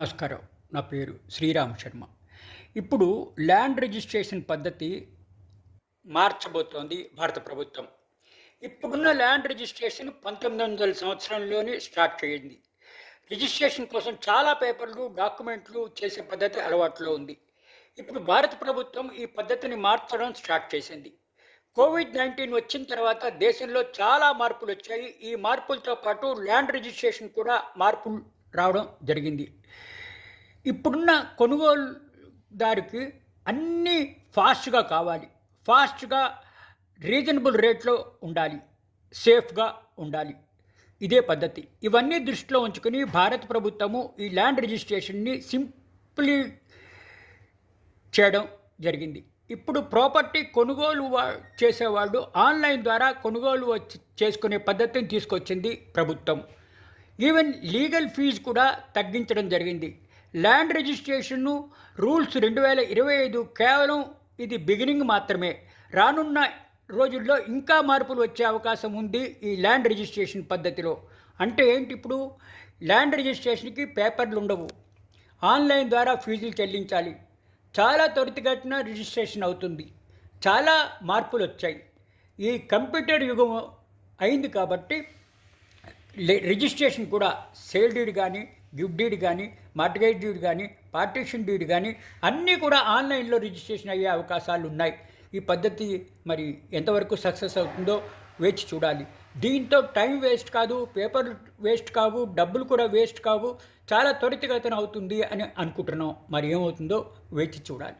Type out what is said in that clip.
నమస్కారం. నా పేరు శ్రీరామ్ శర్మ. ఇప్పుడు ల్యాండ్ రిజిస్ట్రేషన్ పద్ధతి మార్చబోతోంది భారత ప్రభుత్వం. ఇప్పుడున్న ల్యాండ్ రిజిస్ట్రేషన్ పంతొమ్మిది వందల సంవత్సరంలోనే స్టార్ట్ చేయింది రిజిస్ట్రేషన్ కోసం చాలా పేపర్లు డాక్యుమెంట్లు చేసే పద్ధతి అలవాటులో ఉంది. ఇప్పుడు భారత ప్రభుత్వం ఈ పద్ధతిని మార్చడం స్టార్ట్ చేసింది. కోవిడ్ నైన్టీన్ వచ్చిన తర్వాత దేశంలో చాలా మార్పులు వచ్చాయి. ఈ మార్పులతో పాటు ల్యాండ్ రిజిస్ట్రేషన్ కూడా మార్పులు రావడం జరిగింది. ఇప్పుడున్న కొనుగోలుదారికి అన్నీ ఫాస్ట్గా కావాలి. ఫాస్ట్గా రీజనబుల్ రేట్లో ఉండాలి. సేఫ్గా ఉండాలి. ఇదే పద్ధతి. ఇవన్నీ దృష్టిలో ఉంచుకుని భారత ప్రభుత్వము ఈ ల్యాండ్ రిజిస్ట్రేషన్ని సింప్లీ చేయడం జరిగింది. ఇప్పుడు ప్రాపర్టీ కొనుగోలు వా- చేసేవాళ్ళు ఆన్లైన్ ద్వారా కొనుగోలు వచ్చి చేసుకునే పద్ధతిని తీసుకొచ్చింది ప్రభుత్వం. ఈవెన్ లీగల్ ఫీజు కూడా తగ్గించడం జరిగింది. ల్యాండ్ రిజిస్ట్రేషన్ రూల్స్ రెండు వేల ఇరవై ఐదు కేవలం ఇది బిగినింగ్ మాత్రమే. రానున్న రోజుల్లో ఇంకా మార్పులు వచ్చే అవకాశం ఉంది ఈ ల్యాండ్ రిజిస్ట్రేషన్ పద్ధతిలో. అంటే ఏంటి ఇప్పుడు? ల్యాండ్ రిజిస్ట్రేషన్కి పేపర్లు ఉండవు. ఆన్లైన్ ద్వారా ఫీజులు చెల్లించాలి. చాలా త్వరితగతిన రిజిస్ట్రేషన్ అవుతుంది. చాలా మార్పులు వచ్చాయి. ఈ కంప్యూటర్ యుగం అయింది కాబట్టి రిజిస్ట్రేషన్ కూడా సేల్ డీడ్ కానీ గిఫ్ట్ డీడ్ కానీ మార్టిగేజ్ డీడ్ కానీ పార్టీషన్ డీడ్ కానీ అన్నీ కూడా ఆన్లైన్లో రిజిస్ట్రేషన్ అయ్యే అవకాశాలు ఉన్నాయి. ఈ పద్ధతి మరి ఎంతవరకు సక్సెస్ అవుతుందో వేచి చూడాలి. దీంతో టైం వేస్ట్ కాదు పేపర్ వేస్ట్ కావు డబ్బులు కూడా వేస్ట్ కావు చాలా త్వరితగతిన అవుతుంది అని అనుకుంటున్నాం. మరి ఏమవుతుందో వేచి చూడాలి.